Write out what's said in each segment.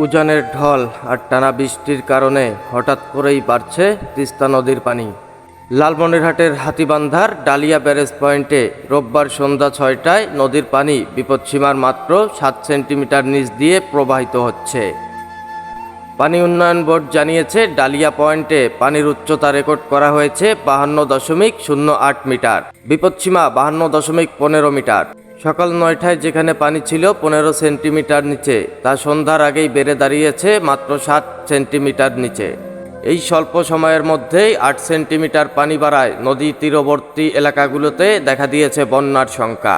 উজানের ঢল আর টানা বৃষ্টির কারণে হঠাৎ করেই বাড়ছে তিস্তা নদীর পানি। লালমনিরহাটের হাতিবান্ধার ডালিয়া ব্যারেজ পয়েন্টে রোববার সন্ধ্যা ছয়টায় নদীর পানি বিপদসীমার মাত্র সাত সেন্টিমিটার নিচ দিয়ে প্রবাহিত হচ্ছে। পানি উন্নয়ন বোর্ড জানিয়েছে, ডালিয়া পয়েন্টে পানির উচ্চতা রেকর্ড করা হয়েছে বাহান্ন দশমিক শূন্য আট মিটার। বিপদসীমা বাহান্ন দশমিক পনেরো মিটার। সকাল নয়টায় যেখানে পানি ছিল পনেরো সেন্টিমিটার নিচে, তা সন্ধ্যার আগেই বেড়ে দাঁড়িয়েছে মাত্র সাত সেন্টিমিটার নিচে। এই স্বল্প সময়ের মধ্যেই আট সেন্টিমিটার পানি বাড়ায় নদী তীরবর্তী এলাকাগুলোতে দেখা দিয়েছে বন্যার সংখ্যা।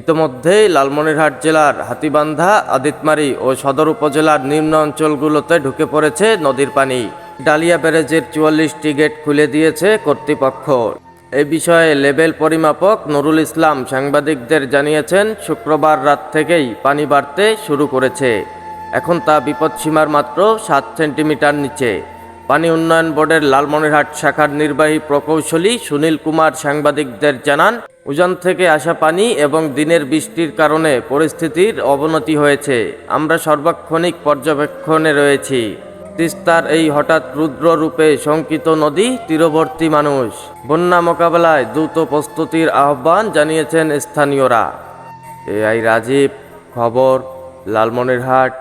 ইতোমধ্যেই লালমনিরহাট জেলার হাতিবান্ধা, আদিতমারি ও সদর উপজেলার নিম্ন অঞ্চলগুলোতে ঢুকে পড়েছে নদীর পানি। ডালিয়া ব্যারেজের চুয়াল্লিশটি গেট খুলে দিয়েছে কর্তৃপক্ষ। এ বিষয়ে লেবেল পরিমাপক নুরুল ইসলাম সাংবাদিকদের জানিয়েছেন, শুক্রবার রাত থেকেই পানি বাড়তে শুরু করেছে। এখন তা বিপদসীমার মাত্র সাত সেন্টিমিটার নিচে। পানি উন্নয়ন বোর্ডের লালমনিরহাট শাখার নির্বাহী প্রকৌশলী সুনীল কুমার সাংবাদিকদের জানান, উজান থেকে আসা পানি এবং দিনের বৃষ্টির কারণে পরিস্থিতির অবনতি হয়েছে। আমরা সর্বাক্ষণিক পর্যবেক্ষণে রয়েছি। তিস্তার এই হঠাৎ রুদ্র রূপে শঙ্কিত নদী তীরবর্তী মানুষ। বন্যা মোকাবেলায় দ্রুত প্রস্তুতির আহ্বান জানিয়েছেন স্থানীয়রা। এআই রাজীব, খবর, লালমনিরহাট।